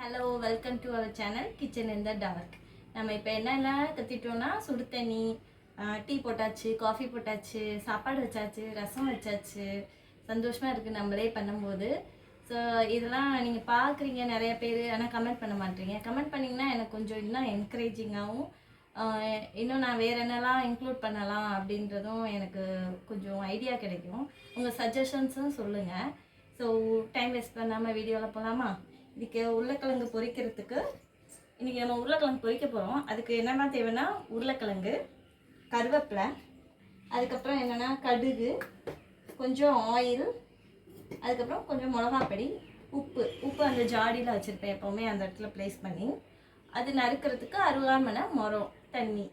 Hello welcome to our channel kitchen in the dark நம்ம இப்போ என்னெல்லாம் கற்றுட்டோம்னா சுடு தண்ணி டீ போட்டாச்சு காஃபி போட்டாச்சு சாப்பாடு வச்சாச்சு ரசம் வச்சாச்சு சந்தோஷமாக இருக்குது நம்மளே பண்ணும்போது. ஸோ இதெல்லாம் நீங்கள் பார்க்குறீங்க நிறைய பேர் ஆனால் கமெண்ட் பண்ண மாட்டீங்க. கமெண்ட் பண்ணிங்கன்னா எனக்கு கொஞ்சம் இன்னும் என்கரேஜிங்காகவும் இன்னும் நான் வேறு என்னெல்லாம் இன்க்ளூட் பண்ணலாம் அப்படின்றதும் எனக்கு கொஞ்சம் ஐடியா கிடைக்கும். உங்கள் சஜஷன்ஸும் சொல்லுங்கள் ஸோ டைம் வேஸ்ட் பண்ணாமல் வீடியோவில் போகலாமா இதுக்கு உருளைக்கிழங்கு பொரிக்கிறதுக்கு இன்றைக்கி நம்ம உருளைக்கிழங்கு பொரிக்க போகிறோம் அதுக்கு என்னென்ன தேவைன்னா உருளைக்கிழங்கு கருவேப்பிலை அதுக்கப்புறம் என்னென்னா கடுகு கொஞ்சம் ஆயில் அதுக்கப்புறம் கொஞ்சம் மிளகாப்பொடி உப்பு. உப்பு அந்த ஜாடியில் வச்சுருப்பேன் எப்போவுமே அந்த இடத்துல ப்ளேஸ் பண்ணி. அது நறுக்கிறதுக்கு அருவாமனை மரம். தண்ணி.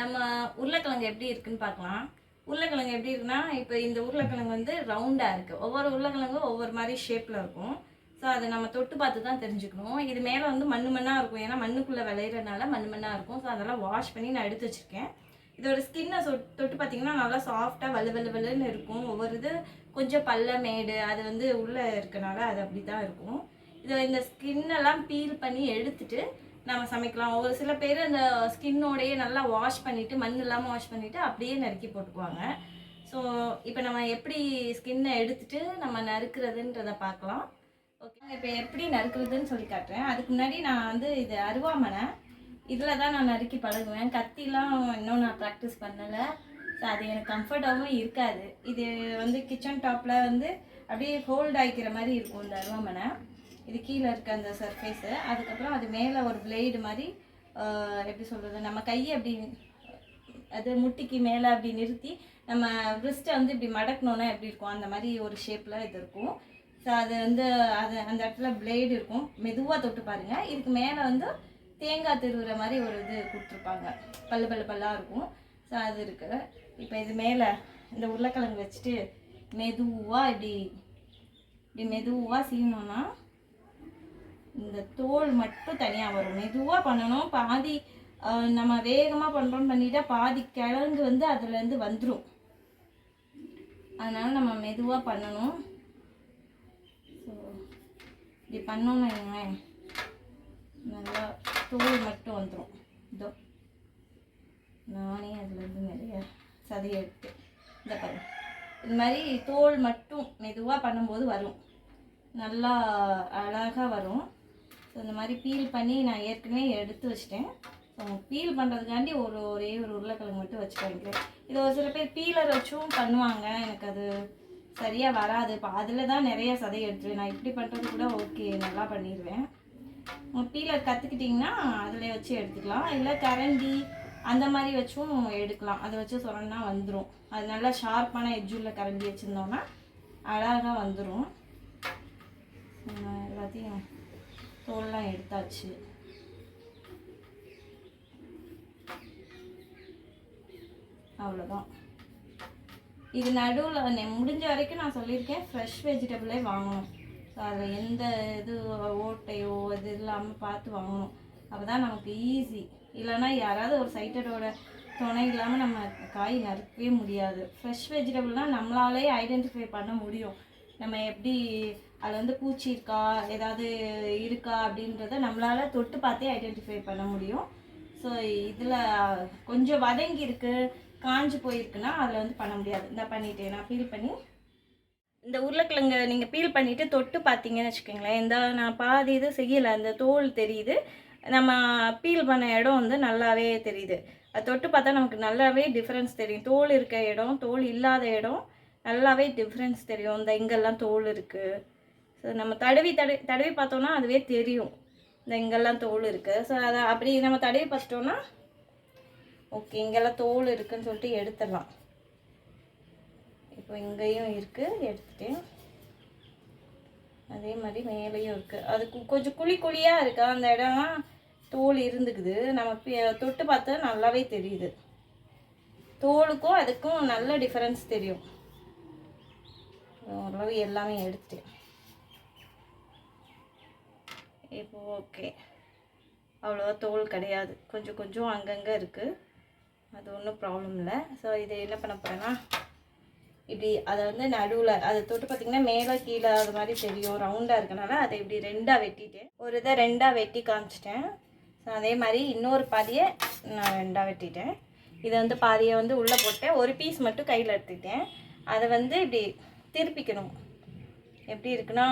நம்ம உருளைக்கிழங்கு எப்படி இருக்குன்னு பார்க்கலாம். உருளைக்கிழங்கு எப்படி இருக்குன்னா இப்போ இந்த உருளைக்கிழங்கு வந்து ரவுண்டாக இருக்குது ஒவ்வொரு உருளைக்கிழங்கும் ஒவ்வொரு மாதிரி ஷேப்பில் இருக்கும். ஸோ அதை நம்ம தொட்டு பார்த்து தான் தெரிஞ்சுக்கணும். இது மேலே வந்து மண் மண்ணாக இருக்கும். ஏன்னா மண்ணுக்குள்ளே விளையிறதுனால மண் மண்ணாக இருக்கும். ஸோ அதெல்லாம் வாஷ் பண்ணி நான் எடுத்து வச்சுருக்கேன். இதோட ஸ்கின்னை சொட் தொட்டு பார்த்தீங்கன்னா நல்லா சாஃப்டாக வலு வலு வலுன்னு இருக்கும். ஒவ்வொரு இது கொஞ்சம் பல்ல மேடு அது வந்து உள்ளே இருக்கனால அது அப்படி தான் இருக்கும். இதை இந்த ஸ்கின்னெல்லாம் பீல் பண்ணி எடுத்துட்டு நம்ம சமைக்கலாம். ஒரு சில பேர் அந்த ஸ்கின்னோடையே நல்லா வாஷ் பண்ணிவிட்டு மண் இல்லாமல் வாஷ் பண்ணிவிட்டு அப்படியே நறுக்கி போட்டுக்குவாங்க. ஸோ இப்போ நம்ம எப்படி ஸ்கின்னை எடுத்துட்டு நம்ம நறுக்கிறதுன்றதை பார்க்கலாம். ஓகே இப்போ எப்படி நறுக்கிறதுன்னு சொல்லி காட்டுறேன். அதுக்கு முன்னாடி நான் வந்து இது அருவாமனை இதில் தான் நான் நறுக்கி பழகுவேன். கத்திலாம் இன்னும் நான் ப்ராக்டிஸ் பண்ணலை. ஸோ அது எனக்கு கம்ஃபர்டாகவும் இருக்காது. இது வந்து கிச்சன் டாப்பில் வந்து அப்படியே ஹோல்ட் ஆகிக்கிற மாதிரி இருக்கும் இந்த அருவாமனை. இது கீழே இருக்க அந்த சர்ஃபேஸு அதுக்கப்புறம் அது மேலே ஒரு பிளேடு மாதிரி எப்படி சொல்கிறது நம்ம கையை அப்படி அது முட்டிக்கு மேலே அப்படி நிறுத்தி நம்ம ரிஸ்ட்டை வந்து இப்படி மடக்கணுன்னா எப்படி இருக்கும்? அந்த மாதிரி ஒரு ஷேப்பில் இது இருக்கும். ஸோ அது வந்து அது அந்த இடத்துல பிளேடு இருக்கும். மெதுவாக தொட்டு பாருங்கள் இதுக்கு மேலே வந்து தேங்காய் திருவுற மாதிரி ஒரு இது கொடுத்துருப்பாங்க. பல்லு பல்லு பல்லாக இருக்கும். ஸோ அது இருக்குது இப்போ இது மேலே இந்த உருளைக்கிழங்கு வச்சுட்டு மெதுவாக இப்படி இப்படி மெதுவாக சீனோன்னா இந்த தோல் மட்டும் தனியாக வரும். மெதுவாக பண்ணணும். பாதி நம்ம வேகமாக பண்ணுறோம் பண்ணிட்டா பாதி கிழங்கு வந்து அதுலேருந்து வந்துடும் அதனால் நம்ம மெதுவாக பண்ணணும். ஸோ இப்படி பண்ணோம்னு வைங்களேன். நல்லா தோல் மட்டும் வந்துடும் இதோ நானே அதுலேருந்து நிறைய சதி எடுத்து இந்த பாருங்க. இது மாதிரி தோல் மட்டும் மெதுவாக பண்ணும்போது வரும். நல்லா அழகாக வரும். ஸோ இந்த மாதிரி பீல் பண்ணி நான் ஏற்கனவே எடுத்து வச்சிட்டேன். ஸோ பீல் பண்ணுறதுக்காண்டி ஒரு ஒரே ஒரு உருளைக்கிழங்கு மட்டும் வச்சு வைக்கிறேன் இது ஒரு சில பேர் பீலர் வச்சும் பண்ணுவாங்க. எனக்கு அது சரியாக வராது. இப்போ அதில் தான் நிறைய சதை எடுத்துருவேன் நான் இப்படி பண்ணுறது கூட ஓகே நல்லா பண்ணிடுவேன் பீலர் கற்றுக்கிட்டிங்கன்னா அதில் வச்சு எடுத்துக்கலாம். இல்லை கரண்டி அந்த மாதிரி வச்சும் எடுக்கலாம். அதை வச்சு சொன்னா வந்துடும் அது நல்லா ஷார்ப்பான எஜ்ஜுள்ள கரண்டி வச்சுருந்தோம்னா அழகாக வந்துடும் எல்லாத்தையும் தோல்லாம் எடுத்தாச்சு. அவ்வளோதான் இது நடுவில் முடிஞ்ச வரைக்கும் நான் சொல்லியிருக்கேன் ஃப்ரெஷ் வெஜிடபிளே வாங்கணும். ஸோ அதில் எந்த இது ஓட்டையோ அது இல்லாமல் பார்த்து வாங்கணும். அப்போ தான் நமக்கு ஈஸி இல்லைன்னா யாராவது ஒரு சைட்டடோட துணை இல்லாமல் நம்ம காய் நறுக்கவே முடியாது. ஃப்ரெஷ் வெஜிடபிள்னால் நம்மளாலே ஐடென்டிஃபை பண்ண முடியும். நம்ம எப்படி அதில் வந்து பூச்சி இருக்கா ஏதாவது இருக்கா அப்படின்றத நம்மளால் தொட்டு பார்த்தே ஐடென்டிஃபை பண்ண முடியும். ஸோ இதில் கொஞ்சம் வதங்கி இருக்கு காஞ்சு போயிருக்குன்னா அதில் வந்து பண்ண முடியாது. இந்த பண்ணிட்டேன் நான் ஃபீல் பண்ணி. இந்த உருளைக்கிழங்கு நீங்கள் பீல் பண்ணிவிட்டு தொட்டு பார்த்தீங்கன்னு வச்சுக்கோங்களேன் இந்த நான் பாதி இது செய்யலை அந்த தோல் தெரியுது. நம்ம பீல் பண்ண இடம் வந்து நல்லாவே தெரியுது. அது தொட்டு பார்த்தா நமக்கு நல்லாவே டிஃப்ரென்ஸ் தெரியும். தோல் இருக்க இடம் தோல் இல்லாத இடம் நல்லாவே டிஃப்ரென்ஸ் தெரியும். இந்த இங்கெல்லாம் தோல் இருக்குது ஸோ நம்ம தடவி தடவி தடவி பார்த்தோன்னா அதுவே தெரியும். இந்த இங்கெல்லாம் தோல் இருக்குது ஸோ அதை அப்படி நம்ம தடவி பார்த்துட்டோன்னா ஓகே இங்கெல்லாம் தோல் இருக்குதுன்னு சொல்லிட்டு எடுத்துடலாம். இப்போ இங்கேயும் இருக்குது எடுத்துட்டேன் அதே மாதிரி மேலேயும் இருக்குது அது கு- கொஞ்சம் குழி குழியாக இருக்குது அந்த இடம்லாம் தோல் இருந்துக்குது. நம்ம தொட்டு பார்த்தா நல்லாவே தெரியுது. தோலுக்கும் அதுக்கும் நல்ல டிஃப்ரென்ஸ் தெரியும். ஓரளவு எல்லாமே எடுத்துட்டேன் இப்போ ஓகே. அவ்வளோவா தோல் கிடையாது. கொஞ்சம் கொஞ்சம் அங்கங்கே இருக்குது அது ஒன்றும் ப்ராப்ளம் இல்லை. ஸோ இதை என்ன பண்ண போகிறேன்னா இப்படி அதை வந்து நடுவில் அதை தொட்டு பார்த்தீங்கன்னா மேலே கீழே அது மாதிரி தெரியும். ரவுண்டாக இருக்கனால அதை இப்படி ரெண்டாக வெட்டிட்டேன். ஒரு இதை ரெண்டாக வெட்டி காமிச்சிட்டேன். ஸோ அதே மாதிரி இன்னொரு பாதியை நான் ரெண்டாக வெட்டிட்டேன். இதை வந்து பாதியை வந்து உள்ளே போட்டேன். ஒரு பீஸ் மட்டும் கையில் எடுத்துக்கிட்டேன். அதை வந்து இப்படி திருப்பிக்கணும். எப்படி இருக்குன்னா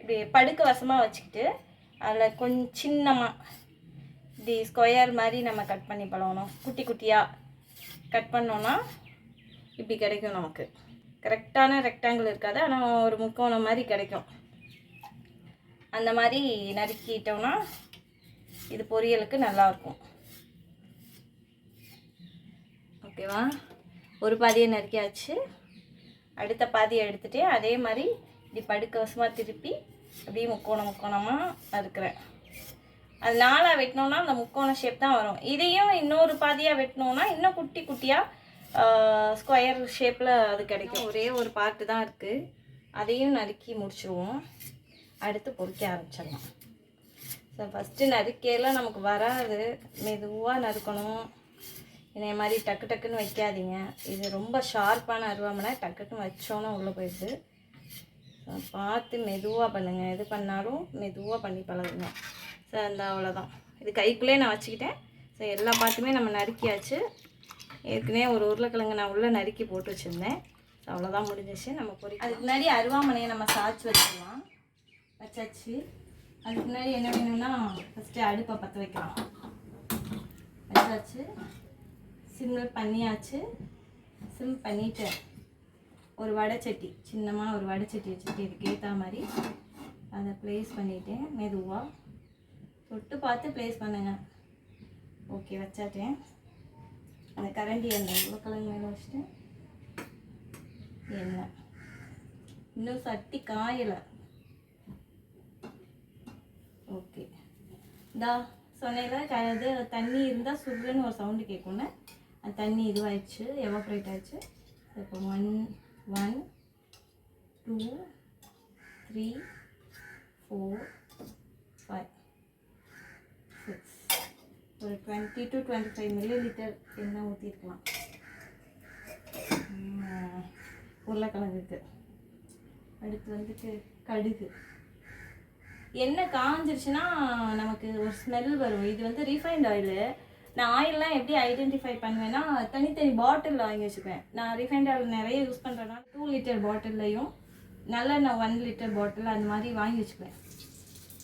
இப்படி படுக்க வசமாக வச்சுக்கிட்டு அதில் கொஞ்சம் சின்னமாக இப்படி ஸ்கொயர் மாதிரி நம்ம கட் பண்ணி பழகணும். குட்டி குட்டியாக கட் பண்ணோன்னா இப்படி கிடைக்கும் நமக்கு. கரெக்டான ரெக்டாங்கிள் இருக்காது ஆனால் ஒரு முக்கோணம் மாதிரி கிடைக்கும். அந்த மாதிரி நறுக்கிட்டோம்னா இது பொரியலுக்கு நல்லாயிருக்கும் ஓகேவா ஒரு பாதியை நறுக்கியாச்சு. அடுத்த பாதியை எடுத்துகிட்டு அதே மாதிரி இப்படி படுக்க வசமாக திருப்பி அப்படியே முக்கோணம் முக்கோணமாக நறுக்கிறேன். அது நாளாக வெட்டினோன்னா அந்த முக்கோண ஷேப் தான் வரும். இதையும் இன்னொரு பாதியாக வெட்டினோன்னா இன்னும் குட்டி குட்டியாக ஸ்கொயர் ஷேப்பில் அது கிடைக்கும். ஒரே ஒரு பார்ட்டு தான் இருக்குது அதையும் நறுக்கி முடிச்சிருவோம். அடுத்து பொறிக்க ஆரம்பிச்சிடலாம். ஸோ ஃபஸ்ட்டு நறுக்கையெல்லாம் நமக்கு வராது. மெதுவாக நறுக்கணும். இதே மாதிரி டக்கு டக்குன்னு வைக்காதீங்க. இது ரொம்ப ஷார்ப்பான அருவாமனை டக்குன்னு வச்சோன்னா உள்ளே போயிடுது. பார்த்து மெதுவாக பண்ணுங்கள் எது பண்ணாலும் மெதுவாக பண்ணி பழகுங்க. ஸோ அந்த அவ்வளோதான் இது கைக்குள்ளே நான் வச்சுக்கிட்டேன். ஸோ எல்லா பாட்டுமே நம்ம நறுக்கியாச்சு. ஏற்கனவே ஒரு உருளைக்கிழங்கு நான் உள்ளே நறுக்கி போட்டு வச்சுருந்தேன். ஸோ அவ்வளோதான் முடிஞ்சிச்சு. நம்ம பொறி அதுக்கு முன்னாடி அருவாமனையை நம்ம சாய்ச்சி வச்சிடலாம். வச்சாச்சு. அதுக்கு முன்னாடி என்ன வேணும்னா ஃபஸ்ட்டு அடுப்பை பற்ற வைக்கலாம். வச்சாச்சு. சிம்மில் பண்ணியாச்சு. சிம் பண்ணிவிட்டேன் ஒரு வடைச்சட்டி சின்னமாக ஒரு வடைச்சட்டி வச்சுட்டு இதுக்கு ஏற்ற மாதிரி அதை ப்ளேஸ் பண்ணிட்டேன் மெதுவாக தொட்டு பார்த்து ப்ளேஸ் பண்ணுங்கள் ஓகே வச்சாட்டேன் அந்த கரண்டி அந்த உருளைக்கிழங்கு மேலே வச்சுட்டேன் எண்ணெய் இன்னும் சட்டி காயலை. ஓகே தா சொன்னேன்ல க இது தண்ணி இருந்தால் சுருன்னு ஒரு சவுண்டு கேட்கும்னு தண்ணி இதுவாகிடுச்சு எவாப்ரேட் ஆயிடுச்சு. இப்போ one one two three four five six ஒரு twenty to twenty five millilitre எண்ணெய் ஊற்றிருக்கலாம் உருளைக்கிழங்குக்கு அடுத்து வந்துட்டு கடுகு. எண்ணெய் காஞ்சிருச்சுன்னா நமக்கு ஒரு ஸ்மெல் வரும். இது வந்து ரீஃபைண்ட் ஆயிலு நான் ஆயிலெலாம் எப்படி ஐடென்டிஃபை பண்ணுவேன்னா தனித்தனி பாட்டிலில் வாங்கி வச்சுப்பேன் நான் ரிஃபைண்ட் ஆயில் நிறைய யூஸ் பண்ணுறேன்னா டூ லிட்டர் பாட்டில்லையும் நல்லெண்ணெய் ஒன் லிட்டர் பாட்டில் அந்த மாதிரி வாங்கி வச்சுக்குவேன்.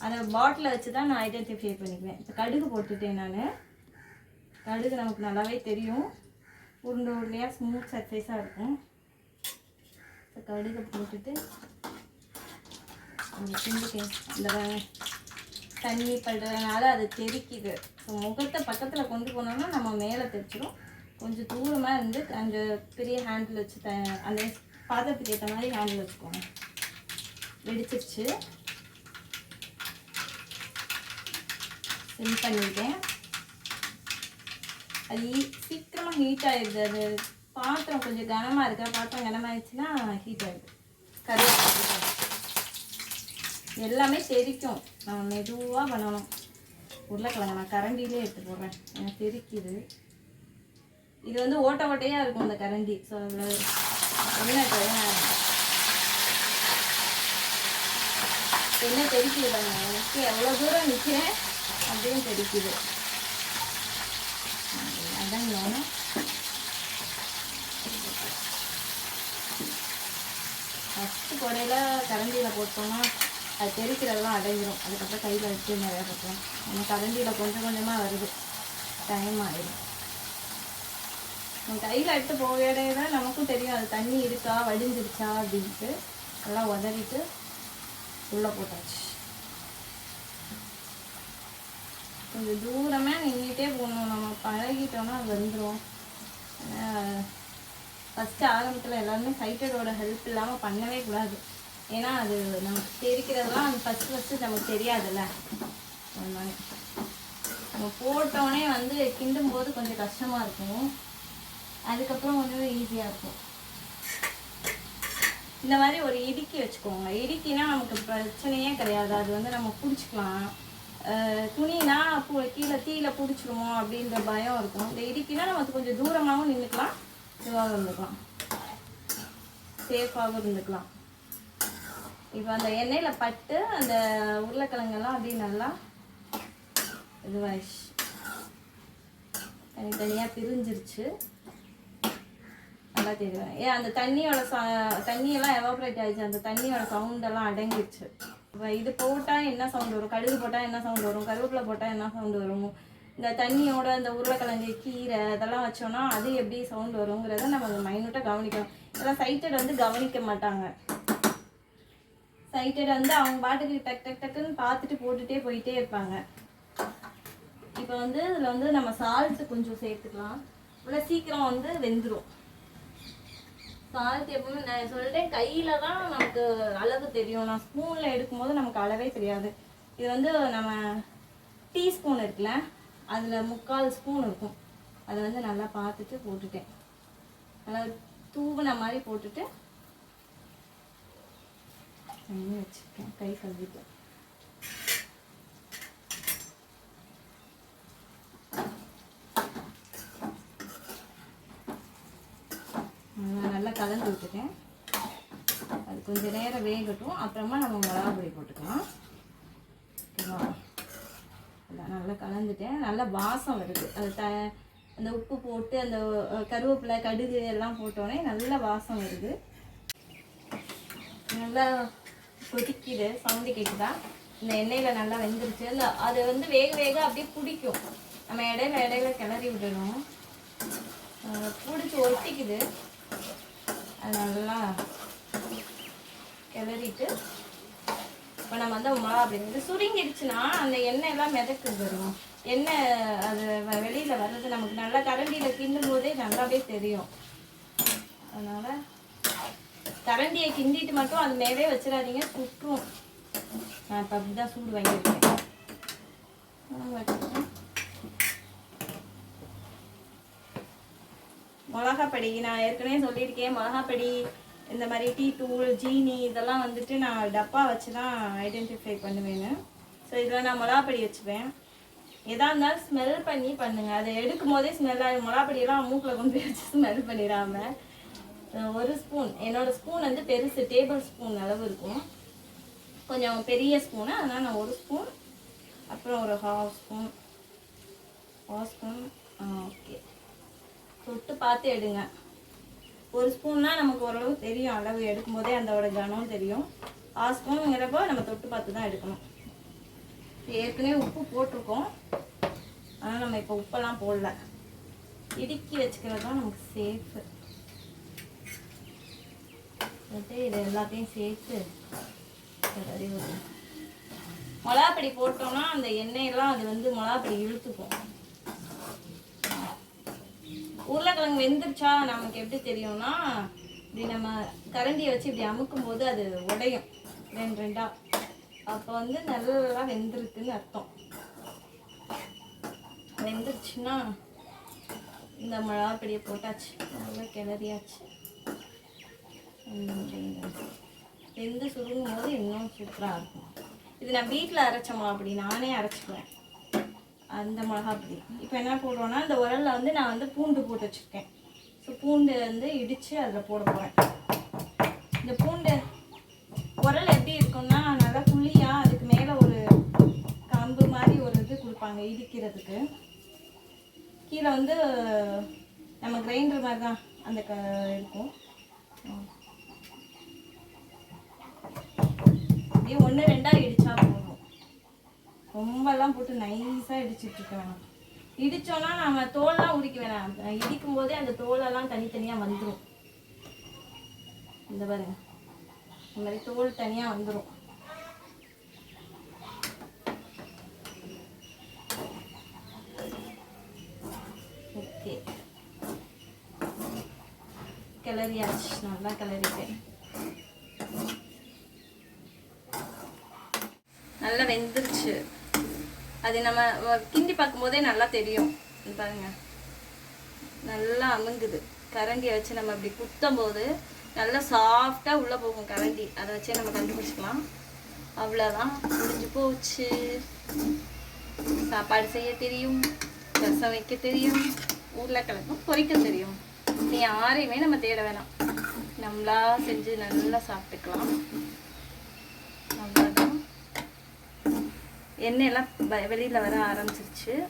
அதை பாட்டிலை வச்சு தான் நான் ஐடென்டிஃபை பண்ணிக்குவேன். இப்போ கடுகு போட்டுட்டேன் நான். கடுகு நமக்கு நல்லாவே தெரியும். உருண்டை உருளையாக ஸ்மூத் சர்ஃபேஸாக இருக்கும். இப்போ கடுகு போட்டுட்டு அந்த கிண்டிட்டேன் தண்ணி படுறதுனால அது தெறிக்குது. ஸோ முகத்தை பக்கத்தில் கொண்டு போனோம்னா நம்ம மேலே தெரிச்சிடும் கொஞ்சம் தூரமாக இருந்து அந்த பெரிய ஹேண்டில் வச்சு த அந்த பாத்திரத்துக்கு ஏற்ற மாதிரி ஹேண்டில் வச்சுக்கோங்க. வெடிச்சிருச்சு. சிம் பண்ணிட்டேன் அது சீக்கிரமாக ஹீட் ஆகிடுது அது பாத்திரம் கொஞ்சம் கனமாக இருக்கா. பாத்திரம் கனமாகிடுச்சுன்னா ஹீட் ஆகிடுது கருவேப்பிலை எல்லாமே தெரிக்கும் நம்ம மெதுவாக பண்ணணும். உருளைக்கிழங்கு நான் கரண்டிலே எடுத்து போடுறேன். எனக்கு தெரிக்குது. இது வந்து ஓட்ட ஓட்டையாக இருக்கும் அந்த கரண்டி. ஸோ அதில் என்ன என்ன தெரிக்குது எனக்கு எவ்வளோ தூரம் நிற்கிறேன் அப்படியும் தெரிக்குது. அதான் ஃபஸ்ட்டு குறையில கரண்டியில் போட்டோம்னா அது தெரிக்கிறதெல்லாம் அடைஞ்சிரும் அதுக்கப்புறம் கையில் வச்சு நிறையா பார்க்கலாம் நம்ம கரண்டியில் கொஞ்சம் கொஞ்சமாக வருது. டைம் ஆகிடும் நம்ம கையில் எடுத்து போகவே தான் நமக்கும் தெரியும் அது தண்ணி இருக்கா வடிஞ்சிருச்சா அப்படின்ட்டு. நல்லா உதறிட்டு உள்ளே போட்டாச்சு. கொஞ்சம் தூரமாக நின்றுட்டே போகணும். நம்ம பழகிட்டோம்னா அது வந்துடும் ஃபஸ்ட்டு ஆரம்பத்தில் எல்லாருமே சைட்டடோட ஹெல்ப் இல்லாமல் பண்ணவே கூடாது. ஏன்னா அது நமக்கு தெரிக்கிறதெல்லாம் அது ஃபஸ்ட்டு ஃபஸ்ட்டு நமக்கு தெரியாதுல்ல. அதனால நம்ம போட்டோடனே வந்து கிண்டும் போது கொஞ்சம் கஷ்டமாக இருக்கும். அதுக்கப்புறம் கொஞ்சம் ஈஸியாக இருக்கும். இந்த மாதிரி ஒரு இடுக்கி வச்சுக்கோங்க. இடுக்கினா நமக்கு பிரச்சனையே கிடையாது. அது வந்து நம்ம பிடிச்சிக்கலாம். துணினா கீழே தீயில பிடிச்சிருமோ அப்படின்ற பயம் இருக்கும். இந்த இடுக்கினா நமக்கு கொஞ்சம் தூரமாகவும் நின்றுக்கலாம் இதுவாகவும் இருந்துக்கலாம். சேஃபாகவும் இருந்துக்கலாம். இப்போ அந்த எண்ணெயில் பட்டு அந்த உருளைக்கிழங்கெல்லாம் அப்படியே நல்லா இதுவாயிடுச்சு. தனித்தனியாக பிரிஞ்சிருச்சு. நல்லா தெரியும் ஏன் அந்த தண்ணியோட ச தண்ணியெல்லாம் எவாப்ரேட் ஆகிடுச்சு அந்த தண்ணியோட சவுண்டெல்லாம் அடங்கிடுச்சு இப்போ இது போட்டால் என்ன சவுண்ட் வரும்? கடுகு போட்டால் என்ன சவுண்ட் வரும்? கருவேப்பிலை போட்டால் என்ன சவுண்ட் வரும்? இந்த தண்ணியோட இந்த உருளைக்கிழங்கு கீரை இதெல்லாம் வச்சோன்னா அது எப்படி சவுண்ட் வருங்கிறத நம்ம மைனூட்டாக கவனிக்கணும். இதெல்லாம் சைட்டட் வந்து கவனிக்க மாட்டாங்க. சைட்டட் வந்து அவங்க பாட்டுக்கு டக் டக் டக்குன்னு பார்த்துட்டு போட்டுட்டே போயிட்டே இருப்பாங்க. இப்போ வந்து இதில் வந்து நம்ம சால்ட்டு கொஞ்சம் சேர்த்துக்கலாம். இவ்வளோ சீக்கிரம் வந்து வெந்துடும் சால்ட் எப்பவுமே நான் சொல்லிட்டேன் கையில் தான் நமக்கு அளவு தெரியும். நான் ஸ்பூனில் எடுக்கும்போது நமக்கு அளவே தெரியாது. இது வந்து நம்ம டீஸ்பூன் இருக்குல்ல அதில் முக்கால் ஸ்பூன் இருக்கும். அதை வந்து நல்லா பார்த்துட்டு போட்டுட்டேன். நல்லா தூவின மாதிரி போட்டுட்டு பண்ணி வச்சுருக்கேன். கை கழுவிட்டு. நல்லா கலந்து விட்டுட்டேன். அது கொஞ்சம் நேரம் வேகட்டும். அப்புறமா நம்ம மிளகா பொடி போட்டுக்கலாம். ஓகேவா? அதான் நல்லா கலந்துட்டேன். நல்லா வாசம் வருது. அது த அந்த உப்பு போட்டு அந்த கருவேப்பிலை கடுகு எல்லாம் போட்டோடனே நல்ல வாசம் வருது. நல்லா கொதிக்குது சவுண்டு கேட்குதா இந்த எண்ணெயில் நல்லா வெந்துருச்சு. அந்த அது வந்து வேக வேக அப்படியே பிடிக்கும். நம்ம இடையில இடையில கிளறி விடணும். பிடிச்சி ஒட்டிக்குது. அது நல்லா கிளறிட்டு இப்போ நம்ம வந்து மிளகா அப்படி சுருங்கிடுச்சுன்னா அந்த எண்ணெய் எல்லாம் மிதக்குது வரும் எண்ணெய் அது வ- வர்றது நமக்கு நல்லா கரண்டியில் கிண்டும் போதே நல்லாவே தெரியும். அதனால் கரண்டியை கிண்டிட்டு மட்டும் அது மேலே வச்சிடாதீங்க சுற்றும். நான் இப்போ அப்படி தான் சூடு வாங்கியிருக்கேன் மிளகாப்பொடி நான் ஏற்கனவே சொல்லியிருக்கேன் மிளகாப்பொடி இந்த மாதிரி டீ தூள் ஜீனி இதெல்லாம் வந்துட்டு நான் டப்பா வச்சு தான் ஐடென்டிஃபை பண்ணுவேன்னு ஸோ இதில் நான் மிளகாப்பொடி வச்சுப்பேன். எதாக இருந்தாலும் ஸ்மெல் பண்ணி பண்ணுங்கள் அதை எடுக்கும் போதே ஸ்மெல் ஆகும். மிளகாப்பொடியெல்லாம் மூக்கில் கொண்டு வச்சு ஸ்மெல் பண்ணிடாம. ஒரு ஸ்பூன். என்னோடய ஸ்பூன் வந்து பெருசு டேபிள் ஸ்பூன் அளவு இருக்கும். கொஞ்சம் பெரிய ஸ்பூனு அதனால் நான் ஒரு ஸ்பூன். அப்புறம் ஒரு half spoon. Half spoon. Okay தொட்டு பார்த்து எடுங்க. ஒரு ஸ்பூன்னா நமக்கு ஓரளவு தெரியும் அளவு. எடுக்கும்போதே அதோட கனம் தெரியும். ஹாஃப் ஸ்பூனுங்கிறப்போ நம்ம தொட்டு பார்த்து தான் எடுக்கணும். ஏற்கனவே உப்பு போட்டிருக்கோம். ஆனால் நம்ம இப்போ உப்பெல்லாம் போடல. இடுக்கி வச்சுக்கிறது தான் நமக்கு சேஃபு இது எல்லாத்தையும் சேர்த்து கிளறி விடணும். மிளகாப்பொடி போட்டோம்னா அந்த எண்ணெயெல்லாம் அது வந்து மிளகாப்பொடி இழுத்துக்கும் உருளைக்கிழங்கு வெந்துருச்சா நமக்கு எப்படி தெரியும்னா இப்படி நம்ம கரண்டியை வச்சு இப்படி அமுக்கும் போது அது உடையும் ரெண்டு ரெண்டா அப்போ வந்து நல்லா வெந்திருக்குன்னு அர்த்தம் வெந்துருச்சுன்னா இந்த மிளகாப்பொடியை போட்டாச்சு நல்லா கிளறியாச்சு வெந்து சுருங்கும் போது இன்னும் சூப்பராக இருக்கும். இது நான் வீட்டில் அரைச்ச மிளகாப்பொடி நானே அரைச்சிக்குவேன். அந்த மிளகாப்பொடி. இப்போ என்ன போடுறோன்னா இந்த உரலில் வந்து நான் வந்து பூண்டு போட்டு வச்சுருக்கேன். ஸோ பூண்டு வந்து இடித்து அதில் போட போகிறேன் இந்த பூண்டு உரல் எப்படி இருக்கும்னா நல்லா புள்ளியாக அதுக்கு மேலே ஒரு கம்பு மாதிரி ஒரு இது கொடுப்பாங்க இடிக்கிறதுக்கு. கீழே வந்து நம்ம கிரைண்டர் மாதிரி தான் அந்த க இருக்கும். அப்படியே ஒன்று ரெண்டாக இடித்தா போதும். ரொம்பலாம் போட்டு நைஸாக இடிச்சிட்டு இருக்க வேணாம் நம்ம தோலெலாம் உரிக்க வேணாம். இடிக்கும் போதே அந்த தோலெல்லாம் தனித்தனியாக வந்துடும் இந்த பாருங்க. இந்த மாதிரி தோல் தனியாக வந்துடும் ஓகே கிளறியாச்சு நல்லா கிளறிட்டேன் நல்லா வெந்துருச்சு. அது நம்ம கிண்டி பார்க்கும்போதே நல்லா தெரியும். பாருங்க. நல்லா அமுங்குது. கரண்டியை வச்சு நம்ம இப்படி குத்தும் போது நல்லா சாஃப்டாக உள்ளே போகும் கரண்டி. அதை வச்சே நம்ம கண்டுபிடிச்சிக்கலாம். அவ்வளோதான் முடிஞ்சு போச்சு. சாப்பாடு செய்ய தெரியும். ரசம் வைக்க தெரியும். உருளைக்கிழங்கும் பொரிக்க தெரியும். நீ யாரையுமே நம்ம தேட வேணாம். நம்மளா செஞ்சு நல்லா சாப்பிட்டுக்கலாம். எண்ணெயெல்லாம் வ- வர ஆரம்பிச்சிருச்சு.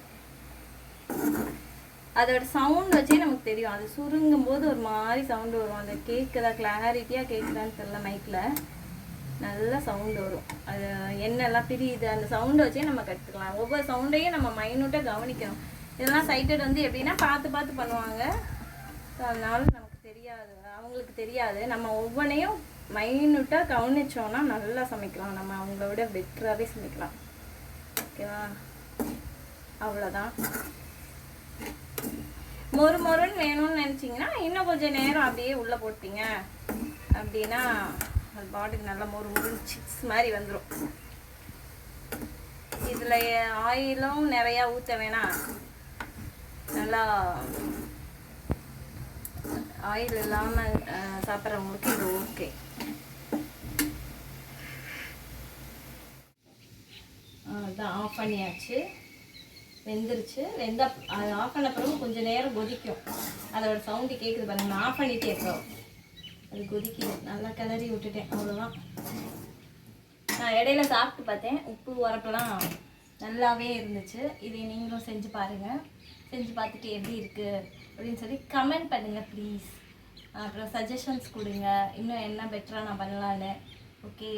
அதோட சவுண்ட் வச்சே நமக்கு தெரியும். அது சுருங்கும் போது ஒரு மாதிரி சவுண்டு வரும். அந்த கேட்குதா கிளாரிட்டியாக கேட்குதான்னு தெரியல மைக்கில் நல்ல சவுண்டு வரும். அது எண்ணெய்லாம் பிரியுது. அந்த சவுண்டை வச்சே நம்ம கற்றுக்கலாம் ஒவ்வொரு சவுண்டையும் நம்ம மைனூட்டாக கவனிக்கணும். இதெல்லாம் சைட்டட் வந்து எப்படின்னா பார்த்து பார்த்து பண்ணுவாங்க. ஸோ அதனால நமக்கு தெரியாது. அவங்களுக்கு தெரியாது. நம்ம ஒவ்வொன்றையும் மைனூட்டாக கவனிச்சோன்னா நல்லா சமைக்கலாம். நம்ம அவங்கள விட பெட்டராகவே சமைக்கலாம். ஓகேவா? அவ்வளோதான் மொறு மொறுன்னு வேணும்னு நினச்சிங்கன்னா இன்னும் கொஞ்சம் நேரம் அப்படியே உள்ளே போட்டீங்க. அப்படின்னா அது பாட்டுக்கு நல்லா மொறு மொறுன்னு சிப்ஸ் மாதிரி வந்துடும் இதில் ஆயிலும் நிறையா ஊற்ற வேணாம். நல்லா ஆயில் இல்லாமல் சாப்பிட்றவங்களுக்கு இது ஓகே அதான் ஆஃப் பண்ணியாச்சு. வெந்துருச்சு. வெந்த அது ஆஃப் பண்ண பிறகு கொஞ்சம் நேரம் கொதிக்கும். அதோட சவுண்டு கேட்குது பாருங்க. நான் ஆஃப் பண்ணிட்டே இருக்கோம் அது கொதிக்குது. நல்லா கிளறி விட்டுட்டேன். அவ்வளோதான் நான் இடையில சாப்பிட்டு பார்த்தேன். உப்பு உரப்பெல்லாம் நல்லாவே இருந்துச்சு. இதை நீங்களும் செஞ்சு பாருங்கள் செஞ்சு பார்த்துட்டு எப்படி இருக்குது அப்படின்னு சொல்லி கமெண்ட் பண்ணுங்கள் ப்ளீஸ் அப்புறம் சஜஷன்ஸ் கொடுங்க. இன்னும் என்ன பெட்டராக நான் பண்ணலான்னு ஓகே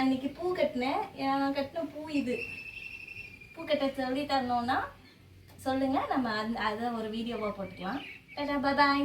அன்னைக்கு பூ கட்டினேன். நான் கட்டின பூ இது. பூ கட்ட சொல்லி தரணும்னா சொல்லுங்கள் நம்ம அந்த அதை ஒரு வீடியோவாக போட்டுக்கலாம். டாடா பாய்